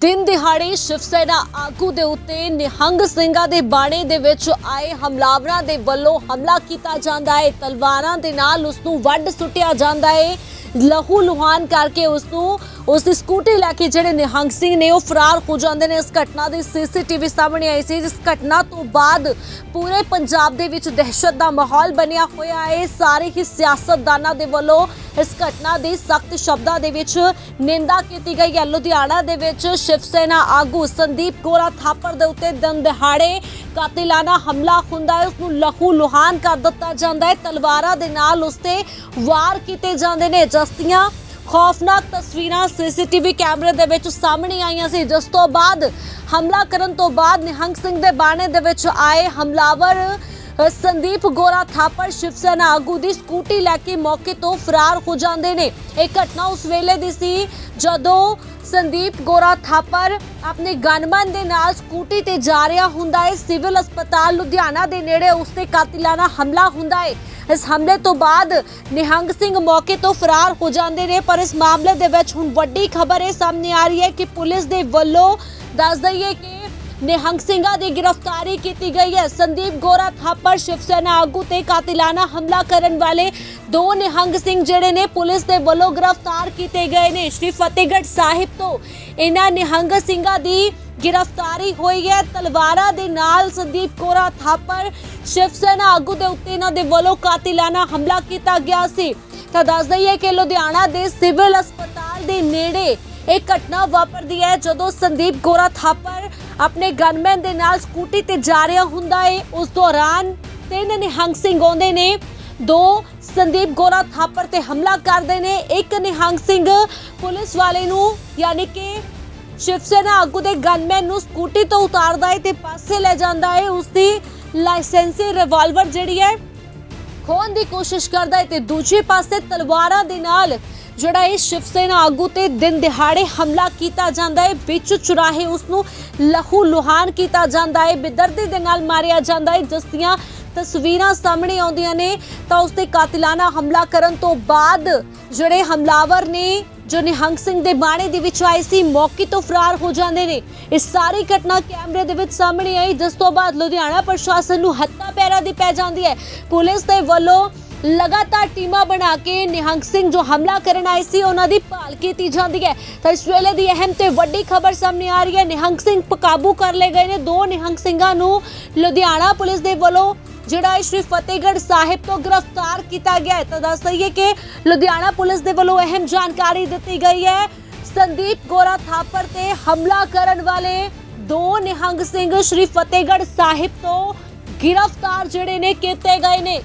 ਦਿਨ ਦਿਹਾੜੇ ਸ਼ਿਵ ਸੈਨਾ ਆਗੂ ਦੇ ਉੱਤੇ ਨਿਹੰਗ ਸਿੰਘਾਂ ਦੇ ਬਾਣੇ ਦੇ ਵਿੱਚ ਆਏ ਹਮਲਾਵਰਾਂ ਦੇ ਵੱਲੋਂ ਹਮਲਾ ਕੀਤਾ ਜਾਂਦਾ ਹੈ। ਤਲਵਾਰਾਂ ਦੇ ਨਾਲ ਉਸ ਨੂੰ ਵੱਢ ਸੁੱਟਿਆ ਜਾਂਦਾ ਹੈ। ਲਹੂ ਲੁਹਾਨ ਕਰਕੇ ਉਸ ਨੂੰ ਉਸ ਦੀ ਸਕੂਟੀ ਲੈ ਕੇ ਜਿਹੜੇ ਨਿਹੰਗ ਸਿੰਘ ਨੇ ਉਹ ਫਰਾਰ ਹੋ ਜਾਂਦੇ ਨੇ। ਇਸ ਘਟਨਾ ਦੀ ਸੀਸੀਟੀਵੀ ਸਾਹਮਣੇ ਆਈ ਸੀ, ਜਿਸ ਘਟਨਾ ਤੋਂ ਬਾਅਦ ਪੂਰੇ ਪੰਜਾਬ ਦੇ ਵਿੱਚ ਦਹਿਸ਼ਤ ਦਾ ਮਾਹੌਲ ਬਣਿਆ ਹੋਇਆ ਹੈ। ਸਾਰੇ ਹੀ ਸਿਆਸਤਦਾਨਾਂ ਦੇ ਵੱਲੋਂ ਇਸ ਘਟਨਾ ਦੀ ਸਖਤ ਸ਼ਬਦਾਂ ਦੇ ਵਿੱਚ ਨਿੰਦਾ ਕੀਤੀ ਗਈ ਹੈ। ਲੁਧਿਆਣਾ ਦੇ ਵਿੱਚ ਸ਼ਿਵ ਸੈਨਾ ਆਗੂ ਸੰਦੀਪ ਗੋਰਾ ਥਾਪਰ ਦੇ ਉੱਤੇ ਦਿਨ ਦਿਹਾੜੇ ਕਾਤਿਲਾਨਾ ਹਮਲਾ ਹੁੰਦਾ ਹੈ। ਉਸ ਨੂੰ ਲਹੂ ਲੁਹਾਨ ਕਰ ਦਿੱਤਾ ਜਾਂਦਾ ਹੈ। ਤਲਵਾਰਾਂ ਦੇ ਨਾਲ ਉਸ ਤੇ ਵਾਰ ਕੀਤੇ ਜਾਂਦੇ ਨੇ। ਜਸਤੀਆਂ ਖੌਫਨਾਕ ਤਸਵੀਰਾਂ ਸੀਸੀਟੀਵੀ ਕੈਮਰੇ ਦੇ ਵਿੱਚ ਸਾਹਮਣੇ ਆਈਆਂ ਸੀ। ਜਿਸ ਤੋਂ ਬਾਅਦ ਹਮਲਾ ਕਰਨ ਤੋਂ ਬਾਅਦ ਨਿਹੰਗ ਸਿੰਘ ਦੇ ਬਾਣੇ ਦੇ ਵਿੱਚ ਆਏ ਹਮਲਾਵਰ ਸੰਦੀਪ ਗੋਰਾ ਥਾਪਰ ਸ਼ਿਵ ਸੈਨਾ ਆਗੂ ਦੀ ਸਕੂਟੀ ਲੈ ਕੇ ਮੌਕੇ ਤੋਂ ਫਰਾਰ ਹੋ ਜਾਂਦੇ ਨੇ। ਇਹ ਘਟਨਾ ਉਸ ਵੇਲੇ ਦੀ ਸੀ ਜਦੋਂ ਸੰਦੀਪ ਗੋਰਾ ਥਾਪਰ ਆਪਣੇ ਗਨਮੈਨ ਦੇ ਨਾਲ ਸਕੂਟੀ ਤੇ ਜਾ ਰਿਹਾ ਹੁੰਦਾ ਹੈ। ਸਿਵਲ ਹਸਪਤਾਲ ਲੁਧਿਆਣਾ ਦੇ ਨੇੜੇ ਉਸ ਤੇ ਕਾਤਿਲਾਨਾ ਹਮਲਾ ਹੁੰਦਾ ਹੈ। ਇਸ ਹਮਲੇ ਤੋਂ ਬਾਅਦ ਨਿਹੰਗ ਸਿੰਘ ਮੌਕੇ ਤੋਂ ਫਰਾਰ ਹੋ ਜਾਂਦੇ ਨੇ, ਪਰ ਇਸ ਮਾਮਲੇ ਦੇ ਵਿੱਚ ਹੁਣ ਵੱਡੀ ਖਬਰ ਇਹ ਸਾਹਮਣੇ ਆ ਰਹੀ ਹੈ ਕਿ ਪੁਲਿਸ ਦੇ ਵੱਲੋਂ ਦੱਸ ਦਈਏ ਕਿ ਨਿਹੰਗ ਸਿੰਘਾਂ ਦੀ ਗ੍ਰਿਫਤਾਰੀ ਕੀਤੀ ਗਈ ਹੈ। ਸੰਦੀਪ ਗੋਰਾ ਥਾਪਰ ਸ਼ਿਵ ਸੈਨਾ ਆਗੂ ਤੇ ਕਾਤਿਲਾਨਾ ਹਮਲਾ ਕਰਨ ਵਾਲੇ ਦੋ ਨਿਹੰਗ ਸਿੰਘ ਜਿਹੜੇ ਨੇ ਪੁਲਿਸ ਦੇ ਵੱਲੋਂ ਗ੍ਰਿਫਤਾਰ ਕੀਤੇ ਗਏ ਨੇ। ਸ਼੍ਰੀ ਫਤਿਹਗੜ੍ਹ ਸਾਹਿਬ ਤੋਂ ਇਹਨਾਂ ਨਿਹੰਗ ਸਿੰਘਾਂ ਦੀ ਗ੍ਰਿਫਤਾਰੀ ਹੋਈ ਹੈ। ਤਲਵਾਰਾਂ ਦੇ ਨਾਲ ਸੰਦੀਪ ਗੋਰਾ ਥਾਪਰ, ਸ਼ਿਵ ਸੈਨਾ ਆਗੂ ਦੇ ਉੱਤੇ ਇਹਨਾਂ ਦੇ ਵੱਲੋਂ ਕਾਤਿਲਾਨਾ ਹਮਲਾ ਕੀਤਾ ਗਿਆ ਸੀ। ਤਾਂ ਦੱਸ ਦਈਏ ਕਿ ਲੁਧਿਆਣਾ ਦੇ ਸਿਵਲ ਹਸਪਤਾਲ ਦੇ ਨੇੜੇ ਇਹ ਘਟਨਾ ਵਾਪਰਦੀ ਹੈ। ਜਦੋਂ ਸੰਦੀਪ ਗੋਰਾ ਥਾਪਰ ਆਪਣੇ ਗਨਮੈਨ ਦੇ ਨਾਲ ਸਕੂਟੀ ਤੇ ਜਾ ਰਿਹਾ ਹੁੰਦਾ ਹੈ, ਉਸ ਦੌਰਾਨ ਤਿੰਨ ਨਿਹੰਗ ਸਿੰਘ ਆਉਂਦੇ ਨੇ। ਦੋ ਸੰਦੀਪ ਗੋਰਾ ਥਾਪਰ ਤੇ ਹਮਲਾ ਕਰਦੇ ਨੇ। ਇੱਕ ਨਿਹੰਗ ਸਿੰਘ ਪੁਲਿਸ ਵਾਲੇ ਨੂੰ, ਯਾਨੀ ਕਿ ਸ਼ਿਵ ਸੈਨਾ ਆਗੂ ਦੇ ਗਨਮੈਨ ਨੂੰ ਸਕੂਟੀ ਤੋਂ ਉਤਾਰਦਾ ਹੈ ਤੇ ਪਾਸੇ ਲੈ ਜਾਂਦਾ ਹੈ। ਉਸ ਦੀ ਲਾਇਸੈਂਸੀ ਰਿਵਾਲਵਰ ਜਿਹੜੀ ਹੈ ਖੋਣ ਦੀ ਕੋਸ਼ਿਸ਼ ਕਰਦਾ ਹੈ ਤੇ ਦੂਜੇ ਪਾਸੇ ਤਲਵਾਰਾਂ ਦੇ ਨਾਲ ਜਿਹੜਾ ਇਹ ਸ਼ਿਵ ਸੈਨਾ ਆਗੂ ਤੇ ਦਿਨ ਦਿਹਾੜੇ ਹਮਲਾ ਕੀਤਾ ਜਾਂਦਾ ਹੈ। ਵਿੱਚ ਚੁਰਾਹੇ ਉਸ ਨੂੰ ਲਹੂ ਲੁਹਾਨ ਕੀਤਾ ਜਾਂਦਾ ਹੈ। ਬਿਦਰਦੀ ਦੇ ਨਾਲ ਮਾਰਿਆ ਜਾਂਦਾ ਹੈ। ਜਿਸ ਦੀਆਂ ਤਸਵੀਰਾਂ ਸਾਹਮਣੇ ਆਉਂਦੀਆਂ ਨੇ ਤਾਂ ਉਸ ਤੇ ਕਾਤਿਲਾਨਾ ਹਮਲਾ ਕਰਨ ਤੋਂ ਬਾਅਦ ਜਿਹੜੇ ਹਮਲਾਵਰ ਨੇ, ਜੋ ਨਿਹੰਗ ਸਿੰਘ ਦੇ ਬਾਣੇ ਦੇ ਵਿੱਚ ਆਏ ਸੀ, ਮੌਕੇ ਤੋਂ ਫਰਾਰ ਹੋ ਜਾਂਦੇ ਨੇ। ਇਸ ਸਾਰੀ ਘਟਨਾ ਕੈਮਰੇ ਦੇ ਵਿੱਚ ਸਾਹਮਣੇ ਆਈ, ਜਿਸ ਤੋਂ ਬਾਅਦ ਲੁਧਿਆਣਾ ਪ੍ਰਸ਼ਾਸਨ ਨੂੰ ਹੱਥਾਂ ਪੈਰਾਂ ਦੀ ਪੈ ਜਾਂਦੀ ਹੈ। ਪੁਲਿਸ ਦੇ ਵੱਲੋਂ ਲਗਾਤਾਰ ਟੀਮਾਂ ਬਣਾ ਕੇ ਨਿਹੰਗ ਸਿੰਘ ਜੋ ਹਮਲਾ ਕਰਨ ਆਏ ਸੀ, ਉਹਨਾਂ ਦੀ ਭਾਲ ਕੀਤੀ ਜਾਂਦੀ ਹੈ। ਤਾਂ ਇਸ ਵੇਲੇ ਦੀ ਅਹਿਮ ਤੇ ਵੱਡੀ ਖਬਰ ਸਾਹਮਣੇ ਆ ਰਹੀ ਹੈ, ਨਿਹੰਗ ਸਿੰਘ ਕਾਬੂ ਕਰ ਲਏ ਗਏ ਨੇ। ਦੋ ਨਿਹੰਗ ਸਿੰਘਾਂ ਨੂੰ ਲੁਧਿਆਣਾ ਪੁਲਿਸ ਦੇ ਵੱਲੋਂ ਜਿਹੜਾ ਹੈ ਸ਼੍ਰੀ ਫਤਿਹਗੜ੍ਹ ਸਾਹਿਬ ਤੋਂ ਗ੍ਰਿਫਤਾਰ ਕੀਤਾ ਗਿਆ ਹੈ, ਤਾਂ ਦੱਸ ਦਈਏ ਕਿ ਲੁਧਿਆਣਾ ਪੁਲਿਸ ਦੇ ਵੱਲੋਂ ਅਹਿਮ ਜਾਣਕਾਰੀ ਦਿੱਤੀ ਗਈ ਹੈ। ਸੰਦੀਪ ਗੋਰਾ ਥਾਪਰ ਤੇ ਹਮਲਾ ਕਰਨ ਵਾਲੇ ਦੋ ਨਿਹੰਗ ਸਿੰਘ ਸ਼੍ਰੀ ਫਤਿਹਗੜ੍ਹ ਸਾਹਿਬ ਤੋਂ ਗ੍ਰਿਫਤਾਰ ਜਿਹੜੇ ਨੇ, ਕੀਤੇ ਗਏ ਨੇ।